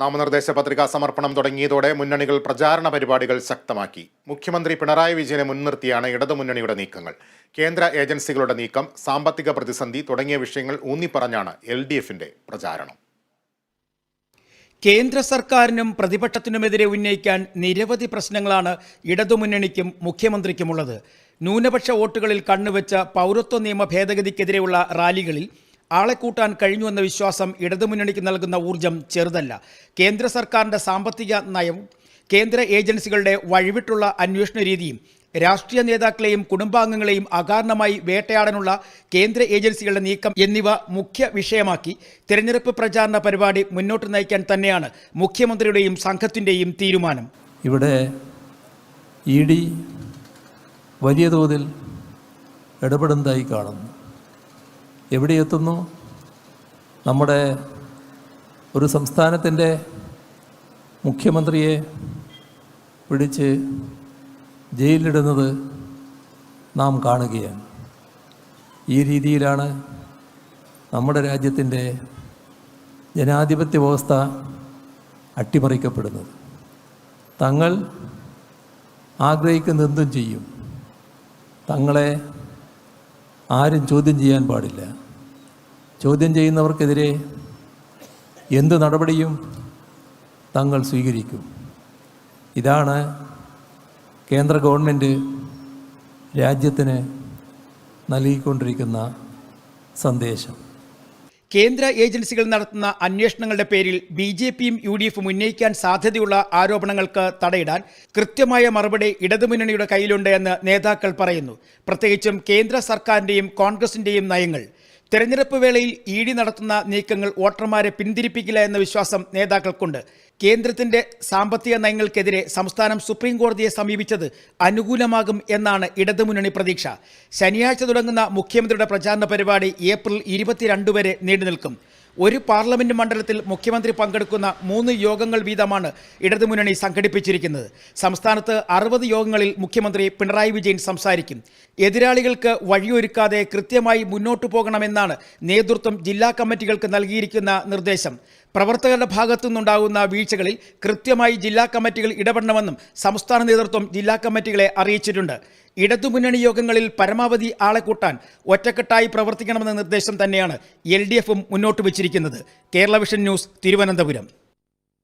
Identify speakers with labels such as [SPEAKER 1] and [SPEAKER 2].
[SPEAKER 1] നാമനിർദ്ദേശ പത്രികാ സമർപ്പണം തുടങ്ങിയതോടെ മുന്നണികൾ പ്രചാരണ പരിപാടികൾ ശക്തമാക്കി. മുഖ്യമന്ത്രി പിണറായി വിജയനെ മുൻനിർത്തിയാണ് ഇടതുമുന്നണിയുടെ നീക്കങ്ങൾ. കേന്ദ്ര ഏജൻസികളുടെ നീക്കം സാമ്പത്തിക പ്രതിസന്ധി തുടങ്ങിയ വിഷയങ്ങൾ ഊന്നിപ്പറഞ്ഞാണ് എൽ ഡി എഫിന്റെ പ്രചാരണം.
[SPEAKER 2] കേന്ദ്ര സർക്കാരിനും പ്രതിപക്ഷത്തിനുമെതിരെ ഉന്നയിക്കാൻ നിരവധി പ്രശ്നങ്ങളാണ് ഇടതുമുന്നണിക്കും മുഖ്യമന്ത്രിക്കുമുള്ളത്. ന്യൂനപക്ഷ വോട്ടുകളിൽ കണ്ണുവെച്ച പൗരത്വ നിയമ ഭേദഗതിക്കെതിരെയുള്ള റാലികളിൽ ആളെ കൂട്ടാൻ കഴിഞ്ഞുവെന്ന വിശ്വാസം ഇടതുമുന്നണിക്ക് നൽകുന്ന ഊർജം ചെറുതല്ല. കേന്ദ്ര സർക്കാരിന്റെ സാമ്പത്തിക നയവും കേന്ദ്ര ഏജൻസികളുടെ വഴിവിട്ടുള്ള അന്വേഷണ രീതിയും രാഷ്ട്രീയ നേതാക്കളെയും കുടുംബാംഗങ്ങളെയും അകാരണമായി വേട്ടയാടാനുള്ള കേന്ദ്ര ഏജൻസികളുടെ നീക്കം എന്നിവ മുഖ്യ വിഷയമാക്കി തിരഞ്ഞെടുപ്പ് പ്രചാരണ പരിപാടി മുന്നോട്ട് നയിക്കാൻ തന്നെയാണ് മുഖ്യമന്ത്രിയുടെയും സംഘത്തിന്റെയും തീരുമാനം.
[SPEAKER 3] ഇവിടെ ഇ ഡി വലിയ തോതിൽ ഇടപെടുന്നതായി കാണുന്നു. എവിടെ എത്തുന്നു? നമ്മുടെ ഒരു സംസ്ഥാനത്തിന്റെ മുഖ്യമന്ത്രിയെ പിടിച്ച് ജയിലിലിടുന്നത് നാം കാണുകയാണ്. ഈ രീതിയിലാണ് നമ്മുടെ രാജ്യത്തിന്റെ ജനാധിപത്യ വ്യവസ്ഥ അട്ടിമറിക്കപ്പെടുന്നത്. തങ്ങൾ ആഗ്രഹിക്കുന്നതെന്തും ചെയ്യും. തങ്ങളെ ആരും ചോദ്യം ചെയ്യാൻ പാടില്ല. ചോദ്യം ചെയ്യുന്നവർക്കെതിരെ എന്ത് നടപടിയും തങ്ങൾ സ്വീകരിക്കും. ഇതാണ് കേന്ദ്ര ഗവൺമെന്റ് രാജ്യത്തിന് നൽകിക്കൊണ്ടിരിക്കുന്ന സന്ദേശം.
[SPEAKER 2] കേന്ദ്ര ഏജൻസികൾ നടത്തുന്ന അന്വേഷണങ്ങളുടെ പേരിൽ ബി ജെ പിയും യു ഡി എഫും ഉന്നയിക്കാൻ സാധ്യതയുള്ള ആരോപണങ്ങൾക്ക് തടയിടാൻ കൃത്യമായ മറുപടി ഇടതുമുന്നണിയുടെ കയ്യിലുണ്ട് എന്ന് നേതാക്കൾ പറയുന്നു. പ്രത്യേകിച്ചും കേന്ദ്ര സർക്കാരിന്റെയും കോൺഗ്രസിന്റെയും നയങ്ങൾ. തെരഞ്ഞെടുപ്പ് വേളയിൽ ഇ ഡി നടത്തുന്ന നീക്കങ്ങൾ വോട്ടർമാരെ പിന്തിരിപ്പിക്കില്ല എന്ന വിശ്വാസം നേതാക്കൾക്കുണ്ട്. കേന്ദ്രത്തിന്റെ സാമ്പത്തിക നയങ്ങൾക്കെതിരെ സംസ്ഥാനം സുപ്രീം കോടതിയെ സമീപിച്ചത് അനുകൂലമാകും എന്നാണ് ഇടതുമുന്നണി പ്രതീക്ഷ. ശനിയാഴ്ച തുടങ്ങുന്ന മുഖ്യമന്ത്രിയുടെ പ്രചാരണ പരിപാടി ഏപ്രിൽ ഇരുപത്തിരണ്ട് വരെ നീണ്ടുനിൽക്കും. ഒരു പാർലമെന്റ് മണ്ഡലത്തിൽ മുഖ്യമന്ത്രി പങ്കെടുക്കുന്ന മൂന്ന് യോഗങ്ങൾ വീതമാണ് ഇടതുമുന്നണി സംഘടിപ്പിച്ചിരിക്കുന്നത്. സംസ്ഥാനത്ത് അറുപത് യോഗങ്ങളിൽ മുഖ്യമന്ത്രി പിണറായി വിജയൻ സംസാരിക്കും. എതിരാളികൾക്ക് വഴിയൊരുക്കാതെ കൃത്യമായി മുന്നോട്ടു പോകണമെന്നാണ് നേതൃത്വം ജില്ലാ കമ്മിറ്റികൾക്ക് നൽകിയിരിക്കുന്ന നിർദ്ദേശം. പ്രവർത്തകരുടെ ഭാഗത്തു നിന്നുണ്ടാകുന്ന വീഴ്ചകളിൽ കൃത്യമായി ജില്ലാ കമ്മിറ്റികൾ ഇടപെടണമെന്നും സംസ്ഥാന നേതൃത്വം ജില്ലാ കമ്മിറ്റികളെ അറിയിച്ചിട്ടുണ്ട്. ഇടതുമുന്നണി യോഗങ്ങളിൽ പരമാവധി ആളെ കൂട്ടാൻ ഒറ്റക്കെട്ടായി പ്രവർത്തിക്കണമെന്ന നിർദ്ദേശം തന്നെയാണ് എൽ മുന്നോട്ട് വച്ചിരിക്കുന്നത്. Kerala vision news Thiruvananthapuram.